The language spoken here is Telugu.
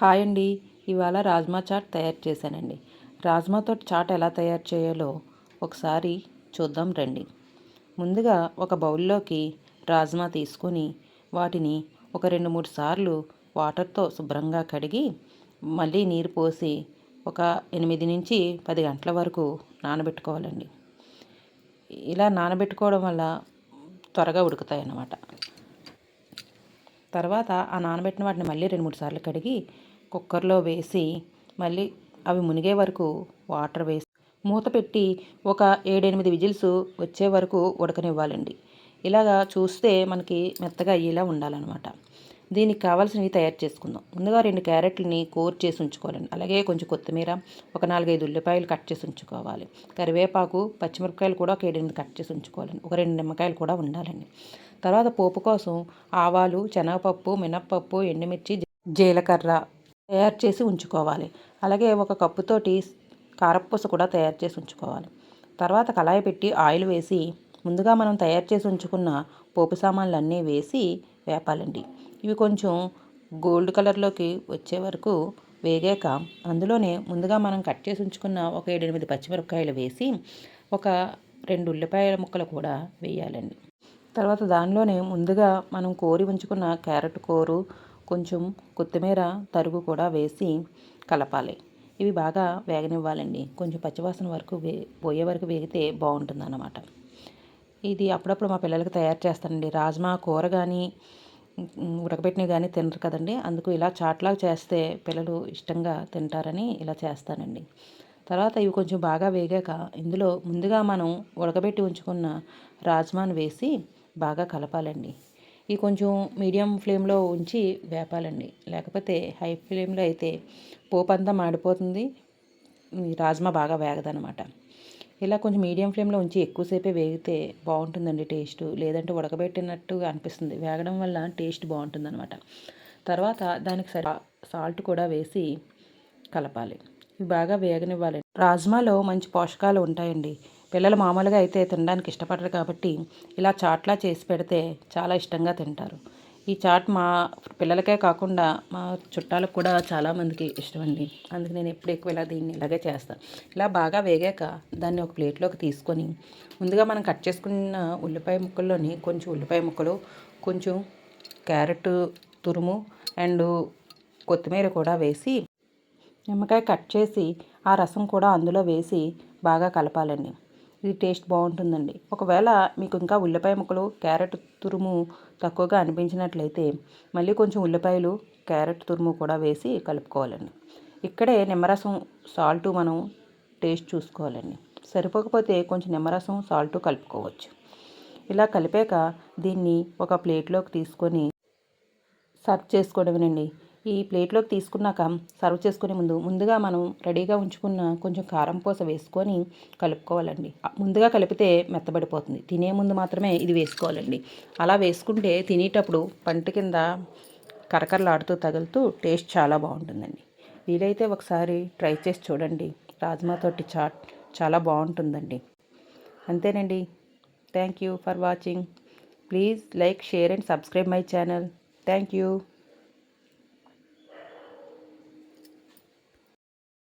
హాయ్ అండి. ఇవాళ రాజ్మా చాట్ తయారు చేశానండి. రాజ్మాతో చాట్ ఎలా తయారు చేయాలో ఒకసారి చూద్దాం రండి. ముందుగా ఒక బౌల్లోకి రాజ్మా తీసుకొని వాటిని ఒక రెండు మూడు సార్లు వాటర్తో శుభ్రంగా కడిగి మళ్ళీ నీరు పోసి ఒక ఎనిమిది నుంచి పది గంటల వరకు నానబెట్టుకోవాలండి. ఇలా నానబెట్టుకోవడం వల్ల త్వరగా ఉడుకుతాయి అన్నమాట తర్వాత ఆ నానబెట్టిన వాటిని మళ్ళీ రెండు మూడు సార్లు కడిగి కుక్కర్లో వేసి మళ్ళీ అవి మునిగే వరకు వాటర్ వేసి మూత పెట్టి ఒక ఏడెనిమిది విజిల్స్ వచ్చే వరకు ఉడకనివ్వాలండి. ఇలాగా చూస్తే మనకి మెత్తగా అయ్యేలా ఉండాలన్నమాట. దీనికి కావాల్సినవి తయారు చేసుకుందాం. ముందుగా రెండు క్యారెట్లని కోర్ చేసి ఉంచుకోవాలండి అలాగే కొంచెం కొత్తిమీర ఒక నాలుగైదు ఉల్లిపాయలు కట్ చేసి ఉంచుకోవాలి. కరివేపాకు పచ్చిమిరపకాయలు కూడా ఒక ఏడెనిమిది కట్ చేసి ఉంచుకోవాలండి ఒక రెండు నిమ్మకాయలు కూడా ఉండాలండి. తర్వాత పోపు కోసం ఆవాలు శనగపప్పు మినప్పప్పు ఎండుమిర్చి జీలకర్ర తయారు చేసి ఉంచుకోవాలి. అలాగే ఒక కప్పుతోటి కారపూస కూడా తయారు చేసి ఉంచుకోవాలి. తర్వాత కళాయి పెట్టి ఆయిల్ వేసి ముందుగా మనం తయారు చేసి ఉంచుకున్న పోపు సామాన్లు అన్నీ వేసి వేపాలండి. ఇవి కొంచెం గోల్డ్ కలర్లోకి వచ్చే వరకు వేగాక అందులోనే ముందుగా మనం కట్ చేసి ఉంచుకున్న ఒక ఏడెనిమిది పచ్చిమిరపకాయలు వేసి ఒక రెండు ఉల్లిపాయల ముక్కలు కూడా వేయాలండి. తర్వాత దానిలోనే ముందుగా మనం కోరి ఉంచుకున్న క్యారెట్ కూరు కొంచెం కొత్తిమీర తరుగు కూడా వేసి కలపాలి. ఇవి బాగా వేగనివ్వాలండి. కొంచెం పచ్చివాసన వరకు వే పోయే వరకు వేగితే బాగుంటుంది అన్నమాట ఇది అప్పుడప్పుడు మా పిల్లలకి తయారు చేస్తానండి. రాజ్మా కూర కానీ ఉడకబెట్టినవి కానీ తినరు కదండి. అందుకు ఇలా చాట్లాగా చేస్తే పిల్లలు ఇష్టంగా తింటారని ఇలా చేస్తానండి. తర్వాత ఇవి కొంచెం బాగా వేగాక ఇందులో ముందుగా మనం ఉడకబెట్టి ఉంచుకున్న రాజ్మాను వేసి బాగా కలపాలండి. ఇవి కొంచెం మీడియం ఫ్లేమ్లో ఉంచి వేపాలండి. లేకపోతే హై ఫ్లేమ్లో అయితే పోపు అంతా మాడిపోతుంది. రాజ్మా బాగా వేగదనమాట ఇలా కొంచెం మీడియం ఫ్లేమ్లో ఉంచి ఎక్కువసేపే వేగితే బాగుంటుందండి టేస్ట్. లేదంటే ఉడకబెట్టినట్టు అనిపిస్తుంది. వేగడం వల్ల టేస్ట్ బాగుంటుంది అనమాట తర్వాత దానికి సరి సాల్ట్ కూడా వేసి కలపాలి. ఇవి బాగా వేగనివ్వాలి. రాజ్మాలో మంచి పోషకాలు ఉంటాయండి. పిల్లలు మామూలుగా అయితే తినడానికి ఇష్టపడరు కాబట్టి ఇలా చాట్లా చేసి పెడితే చాలా ఇష్టంగా తింటారు. ఈ చాట్ మా పిల్లలకే కాకుండా మా చుట్టాలకు కూడా చాలామందికి ఇష్టం అండి అందుకు నేను ఎప్పుడు ఎక్కువ ఇలా దీన్ని ఇలాగే చేస్తాను ఇలా బాగా వేగాక దాన్ని ఒక ప్లేట్లోకి తీసుకొని ముందుగా మనం కట్ చేసుకున్న ఉల్లిపాయ ముక్కల్లోని కొంచెం ఉల్లిపాయ ముక్కలు కొంచెం క్యారెట్ తురుము అండ్ కొత్తిమీర కూడా వేసి నిమ్మకాయ కట్ చేసి ఆ రసం కూడా అందులో వేసి బాగా కలపాలండి. ఇది టేస్ట్ బాగుంటుందండి. ఒకవేళ మీకు ఇంకా ఉల్లిపాయ ముక్కలు క్యారెట్ తురుము తక్కువగా అనిపించినట్లయితే మళ్ళీ కొంచెం ఉల్లిపాయలు క్యారెట్ తురుము కూడా వేసి కలుపుకోవాలండి. ఇక్కడే నిమ్మరసం సాల్ట్ మనం టేస్ట్ చూసుకోవాలండి. సరిపోకపోతే కొంచెం నిమ్మరసం సాల్ట్ కలుపుకోవచ్చు. ఇలా కలిపాక దీన్ని ఒక ప్లేట్లోకి తీసుకొని సర్వ్ చేసుకోవడమేనండి. ఈ ప్లేట్లోకి తీసుకున్నాక సర్వ్ చేసుకునే ముందు ముందుగా మనం రెడీగా ఉంచుకున్న కొంచెం కారం పూస వేసుకొని కలుపుకోవాలండి. ముందుగా కలిపితే మెత్తబడిపోతుంది. తినే ముందు మాత్రమే ఇది వేసుకోవాలండి. అలా వేసుకుంటే తినేటప్పుడు పంట కింద కరకరలాడుతూ తగులుతూ టేస్ట్ చాలా బాగుంటుందండి. వీలైతే ఒకసారి ట్రై చేసి చూడండి. రాజ్మా తోటి చాట్ చాలా బాగుంటుందండి. అంతేనండి. Thank you for watching. Please like share and subscribe my channel. Thank you.